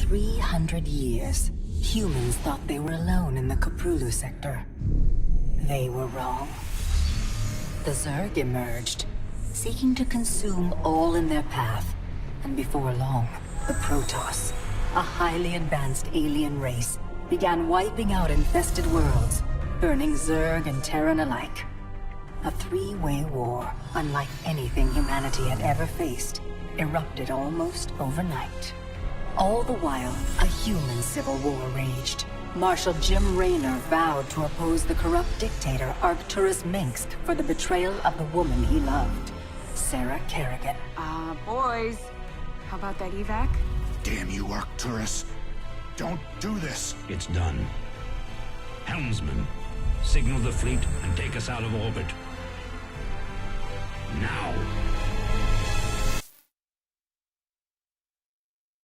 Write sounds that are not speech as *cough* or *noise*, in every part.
300 years, humans thought they were alone in the Caprulu sector. They were wrong. The Zerg emerged, seeking to consume all in their path. And before long, the Protoss, a highly advanced alien race, began wiping out infested worlds, burning Zerg and Terran alike. A three-way war, unlike anything humanity had ever faced, erupted almost overnight. All the while, a human civil war raged. Marshal Jim Raynor vowed to oppose the corrupt dictator Arcturus Minsk for the betrayal of the woman he loved, Sarah Kerrigan. Ah, uh, boys. How about that evac? Damn you, Arcturus. Don't do this. It's done. Helmsman, signal the fleet and take us out of orbit. Now.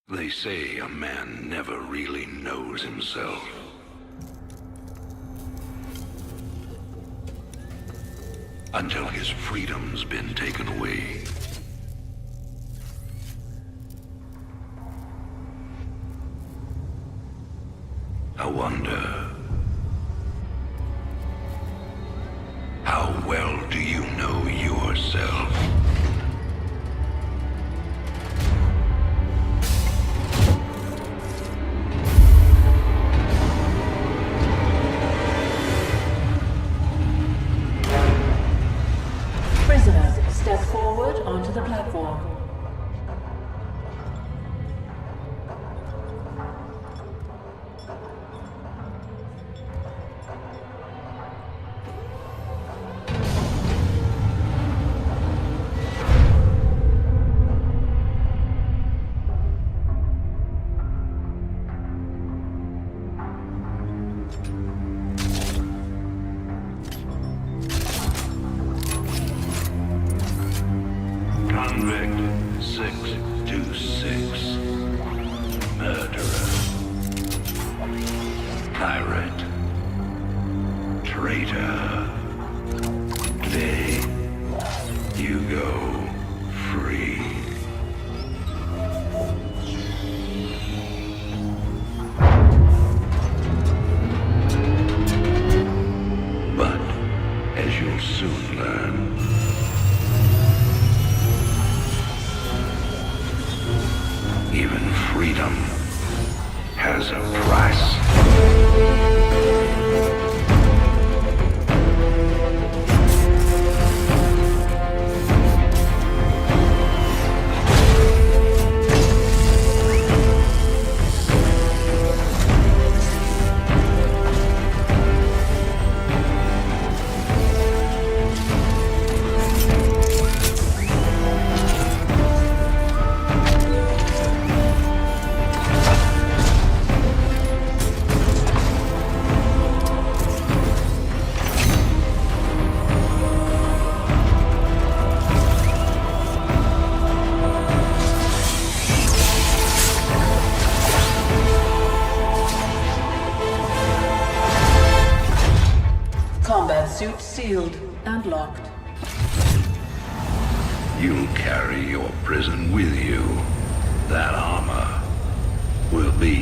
They say a man never really knows himself. Until his freedom's been taken away. I wonder Pirate. Traitor.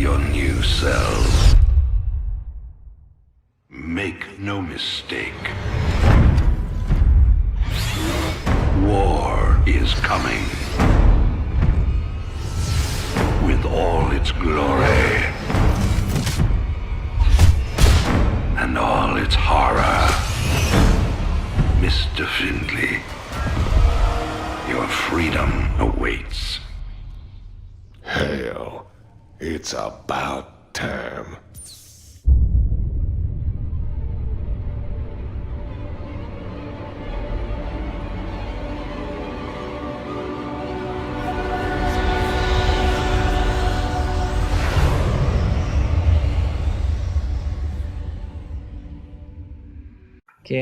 your new self. Make no mistake. War is coming. With all its glory. And all its horror. Mr. Findlay, your freedom awaits. Hail. It's about time. โอเค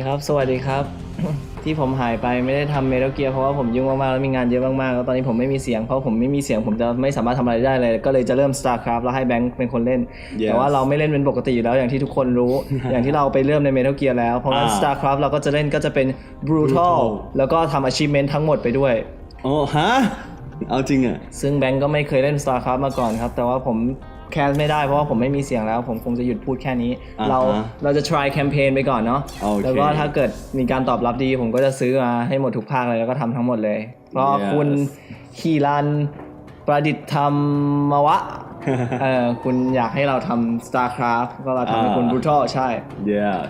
ครับ สวัสดีครับที่ผมหายไปไม่ได้ทำเมทัลเกียเพราะว่าผมยุ่งมากๆแล้วมีงานเยอะมากๆแล้วตอนนี้ผมไม่มีเสียงเพราะผมไม่มีเสียงผมจะไม่สามารถทำอะไรได้เลย ก็เลยจะเริ่ม StarCraft แล้วให้แบงค์เป็นคนเล่น Yes แต่ว่าเราไม่เล่นเป็นปกติอยู่แล้วอย่างที่ทุกคนรู้อย่างที่เราไปเริ่มในเมทัลเกียแล้วเพราะงั้น StarCraft เราก็จะเล่นก็จะเป็น Brutal Brutal แล้วก็ทำ achievement ทั้งหมดไปด้วยโอ้ฮะเอาจริงอ่ะ ซึ่งแบงก์ก็ไม่เคยเล่น StarCraft มาก่อนครับแต่ว่าผมแคสไม่ได้ เพราะว่าผมไม่มีเสียงแล้ว ผมคงจะหยุดพูดแค่นี้ เราเราจะ try แคมเปญไปก่อนเนาะแล้วก็ถ้าเกิดมีการตอบรับดีผมก็จะซื้อมาให้หมดทุกภาคเลย แล้วก็ทำทั้งหมดเลยเพราะ Yes คุณฮีรัน ประดิษฐ์ธรรมวะเออคุณอยากให้เราทำ StarCraft ก็เราทำให้คุณบูท Brutal ใช่ yes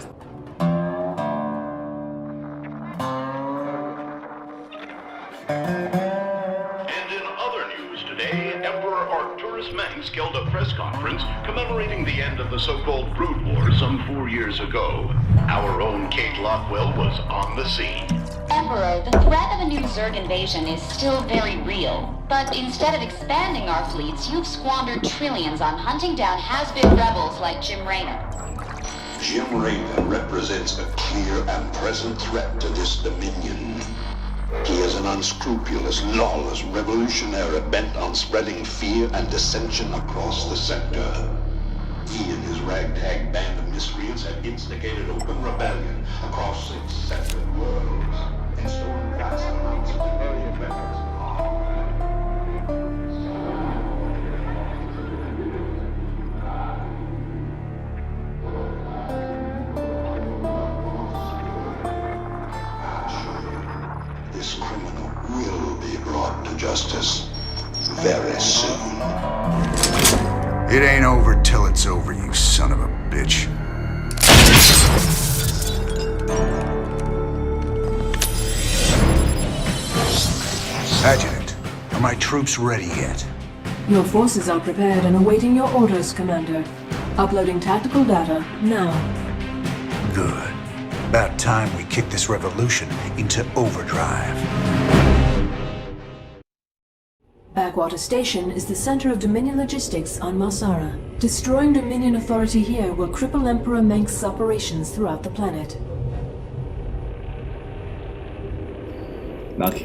conference commemorating the end of the so-called Brood War some four years ago. Our own Kate Lockwell was on the scene. Emperor, the threat of a new Zerg invasion is still very real. But instead of expanding our fleets, you've squandered trillions on hunting down has-been rebels like Jim Raynor. Jim Raynor represents a clear and present threat to this Dominion. He is an unscrupulous, lawless revolutionary bent on spreading fear and dissension across the sector. He and his ragtag band of miscreants have instigated open rebellion across six separate worlds and stolen vast amounts of justice very soon. It ain't over till it's over, you son of a bitch. Adjutant, are my troops ready yet? Your forces are prepared and awaiting your orders, Commander. Uploading tactical data now. Good. About time we kick this revolution into overdrive. Backwater Station is the center of Dominion logistics on Malsara. Destroying Dominion authority here will cripple Emperor Menk's operations throughout the planet. *laughs* *laughs* โอเค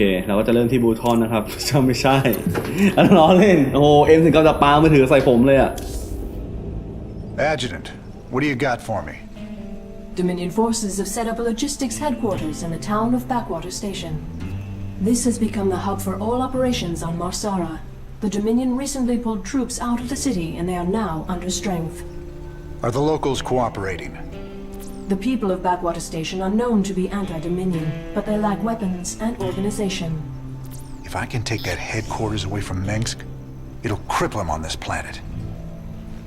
Adjutant, what do you got for me? Dominion forces have set up a logistics headquarters in the town of Backwater Station. This has become the hub for all operations on Marsara. The Dominion recently pulled troops out of the city and they are now under strength. Are the locals cooperating? The people of Backwater Station are known to be anti-Dominion, but they lack weapons and organization. If I can take that headquarters away from Mengsk, it'll cripple him on this planet.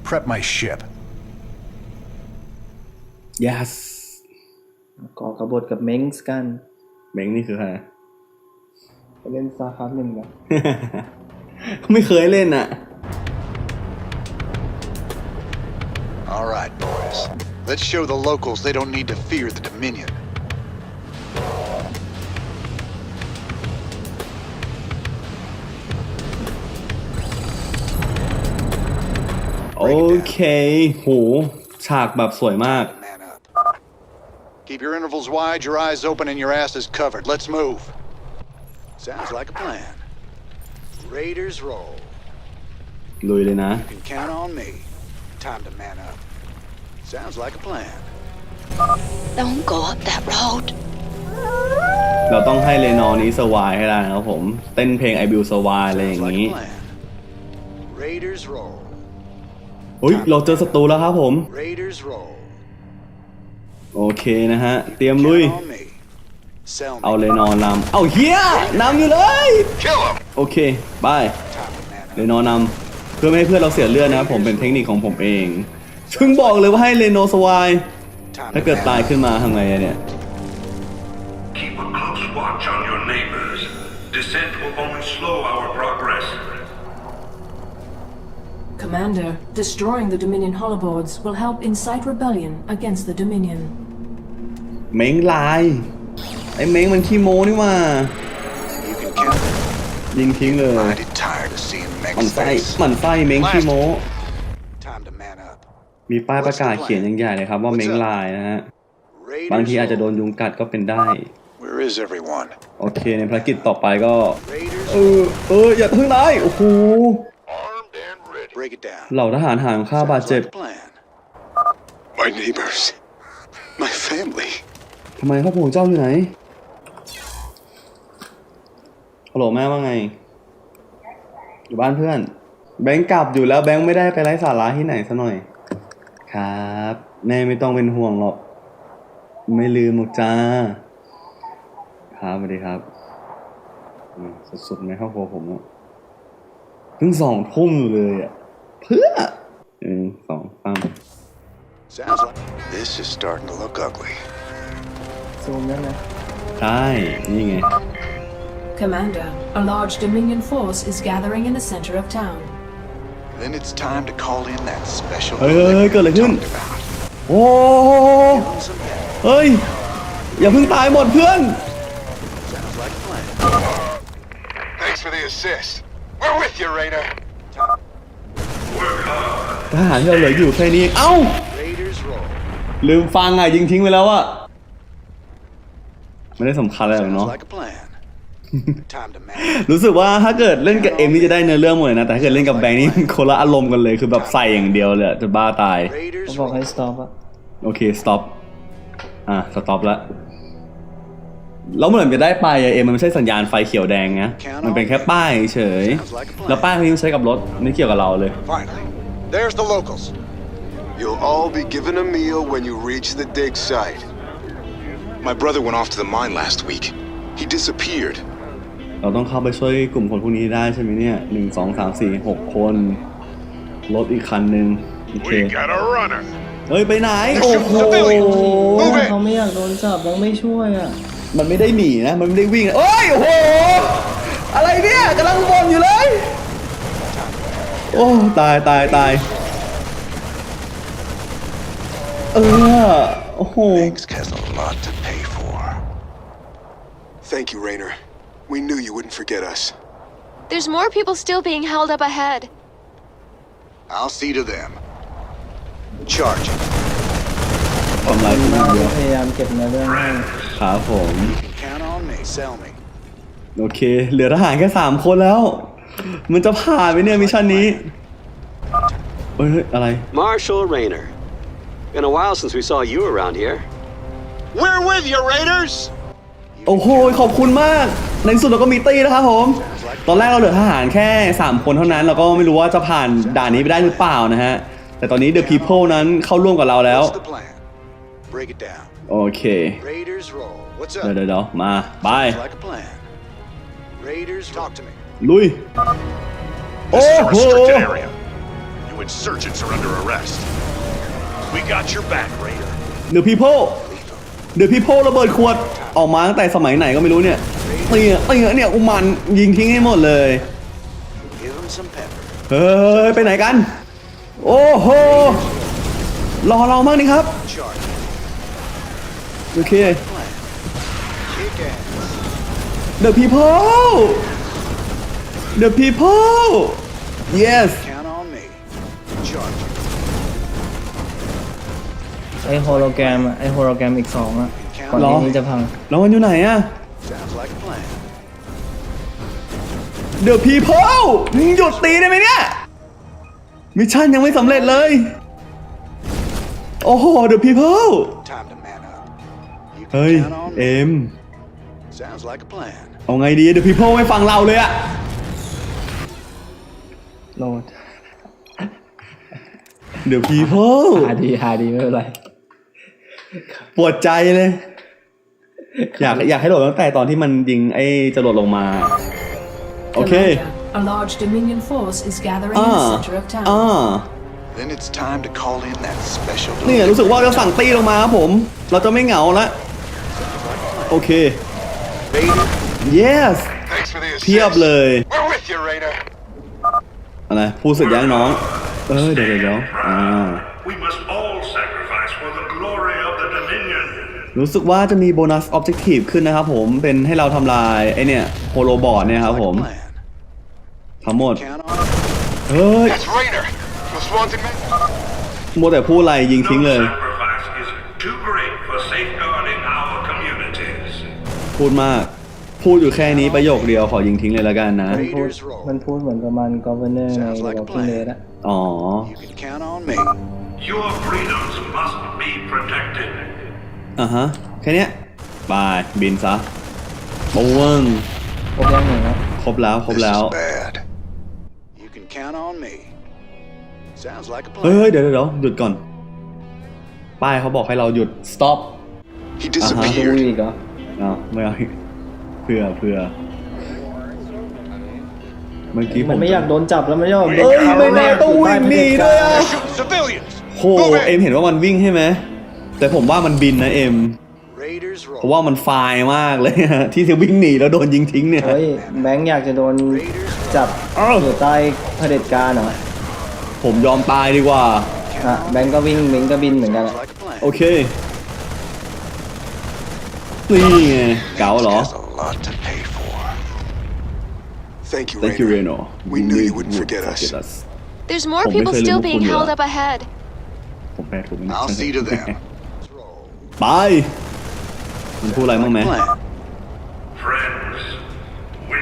Prep my ship. Yes. ก่อกบฏกับเม้งส์กันไปเล่นซาคาหนึ่งนะไม่เคยเล่นอ่ะ All right, boys. Let's show the locals they don't need to fear the Dominion. โอเคโหฉากแบบสวยมาก Man up. Keep your intervals wide, your eyes open, and your asses covered. Let's move. Sounds like a plan. Raiders roll. ลุยเลยนะ You can count on me. Time to man up. Sounds like a plan. Don't go up that road. เราต้องให้เลนอนอีสวายให้ได้นะครับผม เต้นเพลงไอบิวสวายอะไรอ Sounds ย่าง like นี้ a plan. Raiders roll. อุ้ยเราเจอศัตรูแล้วครับผม Raiders roll. โอเคนะฮะ เตรียม You ลุย count on me. เอาเลยนอนนำเอาเฮียนำอยู่เลย โอเคบายเลยนอนนำเพื่อไม่ให้เพื่อนเราเสียเลือดนะครับ ผมเป็นเทคนิคของผมเองถึงบอกเลยว่าให้เลโนสวายถ้าเกิดตายขึ้นมาทำไงเนี่ยแม่งลายไอ้เม้งมันขี้โม้นี่ว่า ยิงทิ้งเลย มันไส้มันไส้เม้งขี้โม้มีป้ายประกาศเขียนยังใหญ่เลยครับ ว่าเม้งลายนะฮะ บางทีอาจจะโดนยุงกัดก็เป็นได้ โอเคในภารกิจต่อไปก็ เออ เอออย่าเพิ่งไล่โอ้โห เหล่าทหารห่างข้าบาดเจ็บ My neighbors My family ทำไมครอบครัวเจ้าอยู่ไหนฮัลโหลแม่ว่าไง อยู่บ้านเพื่อน แบงค์กลับอยู่แล้วแบงค์ไม่ได้ไปไร้สาระที่ไหนซะหน่อย ครับ แม่ไม่ต้องเป็นห่วงหรอกไม่ลืมหรอกจ้า ครับสวัสดีครับสุดๆในครอบครัวผมอะเพิ่งสองทุ่มเลยอะเพื่อหนึ่งสองสาม s this is starting to look ugly. ซูมได้ไหมใช่ นี่ไง Commander, a large Dominion force is gathering in the center of town. Then it's time to call in that special. เฮ้ยเฮ้ยเฮ้ยเกิดอะไรขึ้นโอ้เฮ้ยอย่าเพิ่งตายหมดเพื่อน Thanks for the assist. We're with you, Raider. ทหารที่เราเหลืออยู่แค่นี้เองเอ้า Raiders roll. ลืมฟังอ่ะยิงทิ้งไปแล้วอ่ะไม่ได้สำคัญอะไรหรอกเนาะ Like a plan. รู้สึกว่าถ้าเกิดเล่นกับเอ็มนี่จะได้เนื้อเรื่องหมดเลยนะแต่ถ้าเกิดเล่นกับแบงค์นี่คนละอารมณ์กันเลยคือแบบใส่อย่างเดียวเลยจะบ้าตายเขาบอกให้ stop อะโอเค stop อ่ะ stop ละแล้วเหมือนจะได้ไปเอ็มมันไม่ใช่สัญญาณไฟเขียวแดงนะมันเป็นแค่ป้ายเฉยแล้วป้ายนี้ใช้กับรถไม่เกี่ยวกับเราเลย There's the locals. You'll all be given a meal when you reach the dig site. My brother went off to the mine last week. He disappeared เราต้องเข้าไปช่วยกลุ่มคนพวกนี้ได้ใช่ไหมเนี่ยหนึ่งสองสามสี่หกคน รถอีกคันหนึ่งโอเค เฮ้ยไปไหน โอ้โห เขาไม่อยากโดนจับยังไม่ช่วยอ่ะ มันไม่ได้หนีนะ มันไม่ได้วิ่งนะเอ้ย โอ้โห อะไรเนี่ยกำลังวนอยู่เลย โอ้ตายตายตาย เออโอ้โห t h a n k you, r a i n e r We knew you wouldn't forget us. There's more people still being held up ahead. I'll see to them. Charge. Oh oh, I'm getting ผมรักคุณเยอะพยายามเก็บเนื้อเรื่องให้ขาผม Count on me. Sell me. โอเคเหลือทหารแค่สามคนแล้ว มันจะผ่านไหมเนี่ยมิชชั่นนี้เอ้ยเฮ้ยอะไร Marshal Rayner. Been a while since we saw you around here. We're with you, Raiders! โอ้โห ขอบคุณมาก ในสุดเราก็มีตี้นะครับผม ตอนแรกเราเหลือทหารแค่ 3 คนเท่านั้นเราก็ไม่รู้ว่าจะผ่านด่านนี้ไปได้หรือเปล่านะฮะ แต่ตอนนี้เดอะพีเพิลนั้นเข้าร่วมกับเราแล้ว โอเค เดี๋ยวเดี๋ยวมาไป ลุย โอ้โหเด s u พี e พ The people. เดี๋ยวพี่โพระเบิดขวด ออกมาตั้งแต่สมัยไหนก็ไม่รู้เนี่ยเนี่ยเนี่ยเนี่ย อุมัน ยิงทิ้งให้หมดเลยเฮ้ย ไปไหนกัน โอ้โหรอเรามากนี่ครับ โอเคเดอะพีเพ p ลเดอะพีเพ p ล yes ไอโฮโลแกรมไอโฮโลแกรมอีกสองอะก่อนที่นี้จะพังแล้วมันอยู่ไหนอะเด u n เดพีเพิลหยุดตีได้ไหมเนี่ย มิชชั่นยังไม่สำเร็จเลย โอ้โหเด e p พีเพิลเฮ้ย เอ็ม เอาไงดีเด e p พีเพิลไม่ฟังเราเลยอะโหลดเด e p พีเพิลหาดีหาดีไม่เป็นไรปวดใจเลย อยากอยากให้โหลดตั้งแต่ตอนที่มันยิงไอ้จรวดลงมา โอเคอ่าอ่านี่รู้สึกว่าเราสั่งตีลงมาครับผม เราจะไม่เหงาละโอเค yes เพียบเลย อะไรผู้สุดยังน้องเออเดี๋ยวเดี๋ยวอ่ารู้สึกว่าจะมีโบนัสออบเจกตีฟขึ้นนะครับผมเป็นให้เราทำลายไอเนี่ยโฮโลบอร์ดเนี่ยครับผมทั้งหมดเฮ้ยมัวแต่พูดอะไรยิงทิ้งเลยพูดมากพูดอยู่แค่นี้ประโยคเดียวขอยิงทิ้งเลยละกันนะมันพูดมันพูดเหมือนประมาณกอเวเนอร์ในโลกที่เลดอะอ๋ออ่ะฮะแค่นี้ไปบินซะบงครบแล้วหนึ่งนครบแล้วครบแล้ว เฮ้ยเดี๋ยวเดี๋ยวหยุดก่อนป้ายเขาบอกให้เราหยุด stop อากะ d i s อีกเหรออ้าวไม่เอาเผื่อเผื่อเมื่อกี้ผมันไม่อยากโดนจับแล้วไม่ยอมเอ้ยไม่แน่ต้องวิ่งหนีด้วยอ่ะโหเอ็มเห็นว่ามันวิ่งใช่ไหมแต่ผมว่ามันบินนะ เอ็มเพราะว่ามันไฟมากเลยฮะที่เะวิ่งหนีแล้วโดนยิงทิ้งเนี่ยเฮ้ยแบงค์อยากจะโดนจับอยู่ใต้เผด็จการเหรอผมยอมตายดีกว่าอ่ะแบงค์ก็วิ่งมิงก็บินเหมือนกันโอเคนี่ไงเก่าเหรอ Thank you, Reno. We knew you wouldn't forget us. There's more people still being held up ahead. I'll see to them. ไปมันพูดอะไรบ้างไหม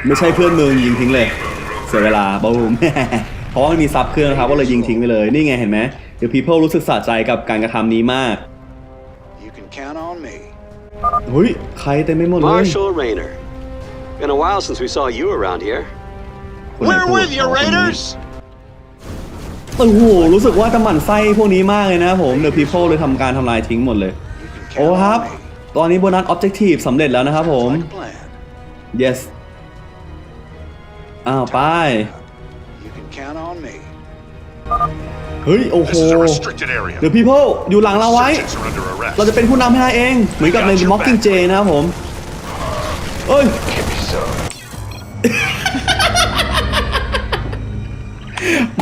ไม่ใช่เพื่อนมึงยิงทิ้งเลย เสียเวลาบูมเพราะว่ามันมีซับเครื่องครับก็เลยยิงทิ้งไปเลย นี่ไงเห็นไหมเดี๋ยวพีเพิลรู้สึกสะใจกับการกระทำนี้มากเฮ้ย ใครเต็มไม่หมดเลย Marshall Rayner Been a while since we saw you around here We're with you Raiders โอ้โห รู้สึกว่าจะหมั่นไส้พวกนี้มากเลยนะผมเดอะพีเพิลเลยทำการทำลายทิ้งหมดเลยโอ้ครับ ตอนนี้โบนัสออบเจกตีฟสำเร็จแล้วนะครับผม yes อ้าวไป เฮ้ยโอ้โห เดี๋ยวพี่พ่อยู่หลังเราไว้ เราจะเป็นผู้นำให้ได้เองเหมือนกับในม็อกกิ้งเจนะครับผมเอ้ย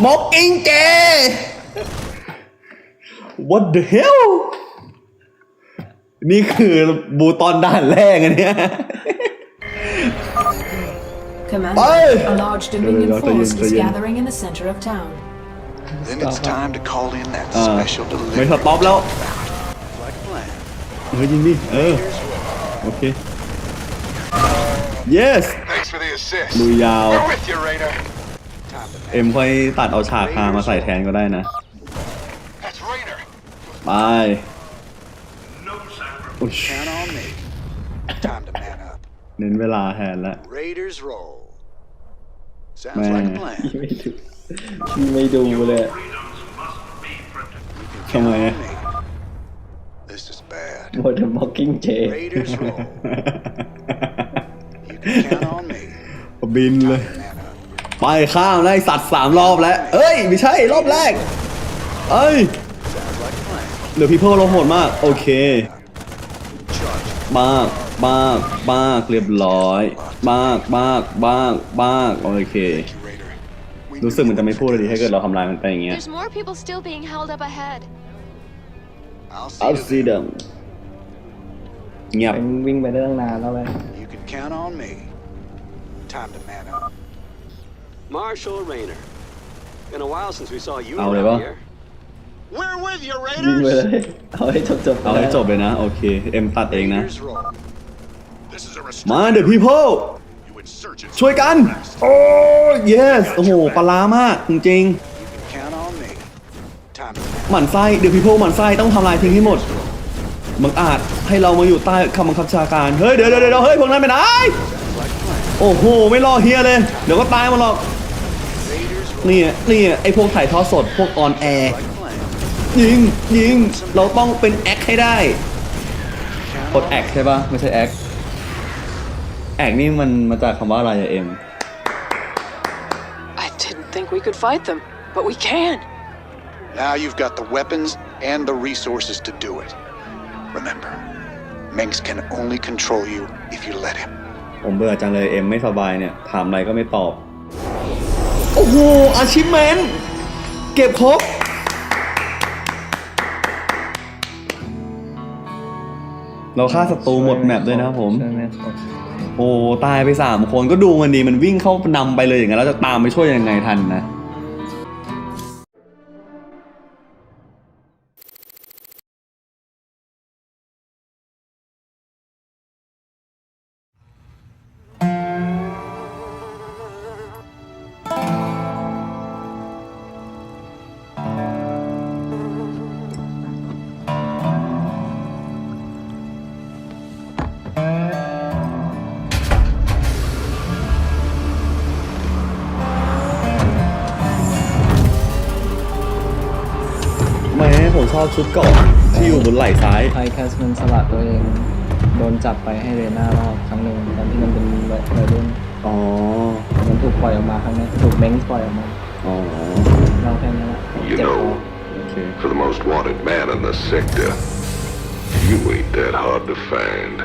ม็อกกิ้งเจ What the hell นี่คือบูตอนด้านแรกอันเนี้ยไปไปไปไม่ใช่ป๊อปแล้วเฮ้ยยิงดีเออ โอเค yes ลุยยาว เอ็มค่อยตัดเอาฉากพามาใส่แทนก็ได้นะ ไปเน้นเวลาแทนแล้วแม่ไม่ดูไม่ดูเลยทำไม This ม s bad. What the บินเลยไปข้ามได้สัตว์สามรอบแล้วเอ้ยไม่ใช่รอบแรกเอ้ยเดี๋ยวพี่เพิ่มาโหดมากโอเคมากมากมากเรียบร้อยมากมากมากมากโอเครู้สึกมันจะไม่พูดเลยดีถ้าเกิดเราทำลายมันไปอย่างเงี้ย There's more people still being held up ahead. I'll see them. เงียบเป็นวิ่งไปได้ตั้งนานแล้วเลย You can count on me. Time to man up. Marshal Rayner. Been a while since we saw you around here. We're with you, ยิงไปเล Raiders. ยเอาให้จบจบเอาให้จบเลยนะโอเคเอ็มตัดเองนะ มาเดี๋ยวเดพี่พ่อช่วยกันโอ้เยสโอ้โหปลา้ามากจริงหมั่นไส้เดี๋ยวพี่พ่อหมั่นไส้ต้องทำลายทิ้งให้หมดมังอาจให้เรามาอยู่ใต้คำบังคับชาการเฮ้ยเดี๋ยวเดี๋ยวเดี๋ยวเฮ้ยพวกนั้นไปไหนโอ้โหไม่รอเฮียเลย เดี๋ยวก็ตายมาหรอกนี่นี่ไไอพวกถ่ายทอดสดพวกออนแอร์ยิงยิงเราต้องเป็นแอคให้ได้กดแอคใช่ปะไม่ใช่แอคแอคนี่มันมาจากคำว่าอะไรอะเอ็ม I didn't think we could fight them, but we can. Now you've got the weapons and the resources to do it. Remember, Mengs can only control you if you let him. ผมเบื่อจังเลยเอ็มไม่สบายเนี่ยถามอะไรก็ไม่ตอบโอ้โหอาชิเมนเก็บครบเราฆ่าศัตรูหมดแมปด้วยนะครับผม โอ้ ตายไปสามคนก็ดูมันดี มันวิ่งเข้านำไปเลยอย่างนั้นเราจะตามไปช่วยยังไงทันนะอชุดเกาะที่อยู่บนไหล่ซ้ายไครแคสมันสลัดตัวเองโดนจับไปให้เรน่ารอบครั้งหนึ่งตอนที่มันเป็นเลยรุ่นอ๋อมันถูกปล่อยออกมาครั้งนี้ถูกเม้งปล่อยออกมาอ๋อเราแค่นี้ละเจ็บคอโอเค For the most wanted man in the sector, you ain't that hard to find.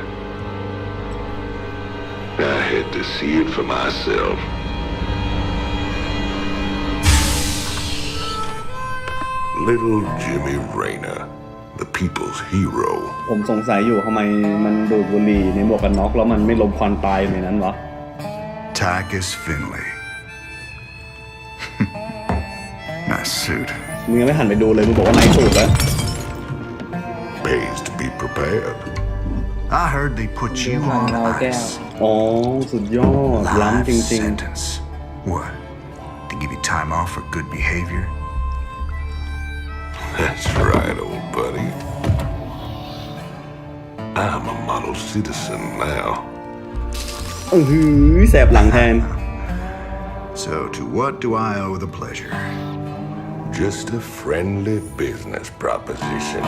I had to see it for myself. Little Jimmy Rayner the people's hero ผมสงสัยอยู่ทำไมมันดูดบุหรี่ในหมวกกันน็อกแล้วมันไม่ลมควันตายในนั้นวะ Tagus Finley *laughs* nice suit มึงยังไม่หันไปดูเลยมึงบอกว่าในสูตรแล้ว Pays to be prepared I heard they put you on ice อ๋อสุดยอดล้ำจริงๆ oh, sentence What to give you time off for good behavior that's right, old buddy. I'm a model citizen now. So, to what do I owe the pleasure? Just a friendly business proposition.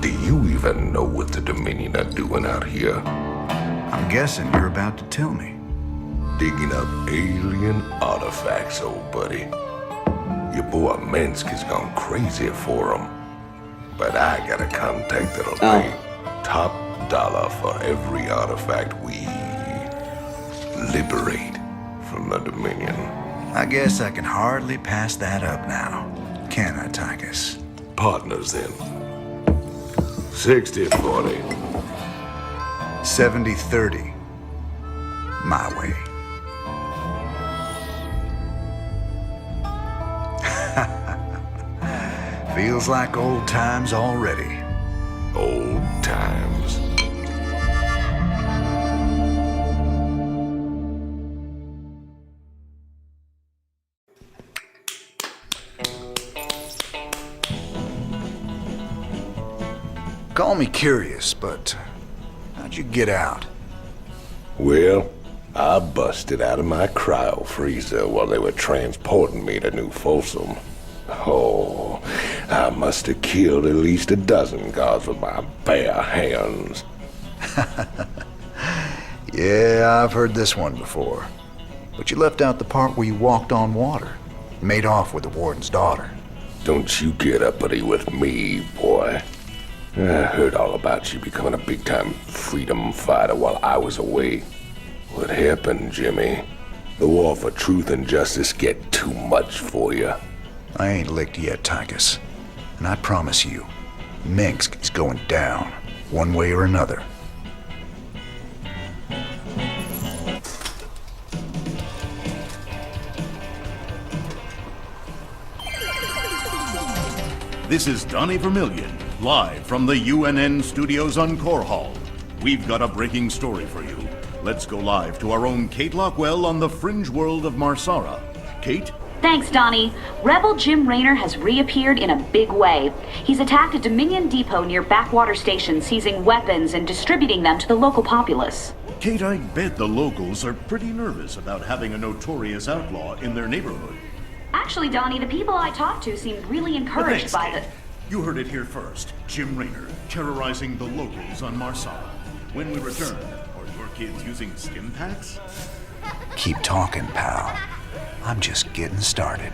Do you even know what the Dominion are doing out here? I'm guessing you're about to tell me. Digging up alien artifacts, old buddy. Your boy Minsk has gone crazy for him. But I got a contact that'll oh. pay top dollar for every artifact we liberate from the Dominion. I guess I can hardly pass that up now, can I, Tychus? Partners, then. 60 40. 70 30. My way. Feels like old times already. Old times. Call me curious, but how'd you get out? Well, I busted out of my cryo freezer while they were transporting me to New Folsom. Oh, I must have killed at least a dozen guards with my bare hands. *laughs* yeah, I've heard this one before. But you left out the part where you walked on water, made off with the warden's daughter. Don't you get uppity with me, boy. I heard all about you becoming a big time freedom fighter while I was away. What happened, Jimmy? The war for truth and justice get too much for you. I ain't licked yet, Tychus. And I promise you, Minsk is going down, one way or another. This is Donnie Vermillion, live from the UNN studios on Core Hall. We've got a breaking story for you. Let's go live to our own Kate Lockwell on the fringe world of Marsara. Kate, Thanks, Donnie. Rebel Jim Raynor has reappeared in a big way. He's attacked a Dominion depot near Backwater Station, seizing weapons and distributing them to the local populace. Kate, I bet the locals are pretty nervous about having a notorious outlaw in their neighborhood. Actually, Donnie, the people I talked to seemed really encouraged well, thanks, by Kate. the... You heard it here first. Jim Raynor terrorizing the locals on Marsala. When we return, are your kids using stim packs? Keep talking, pal. I'm just getting started.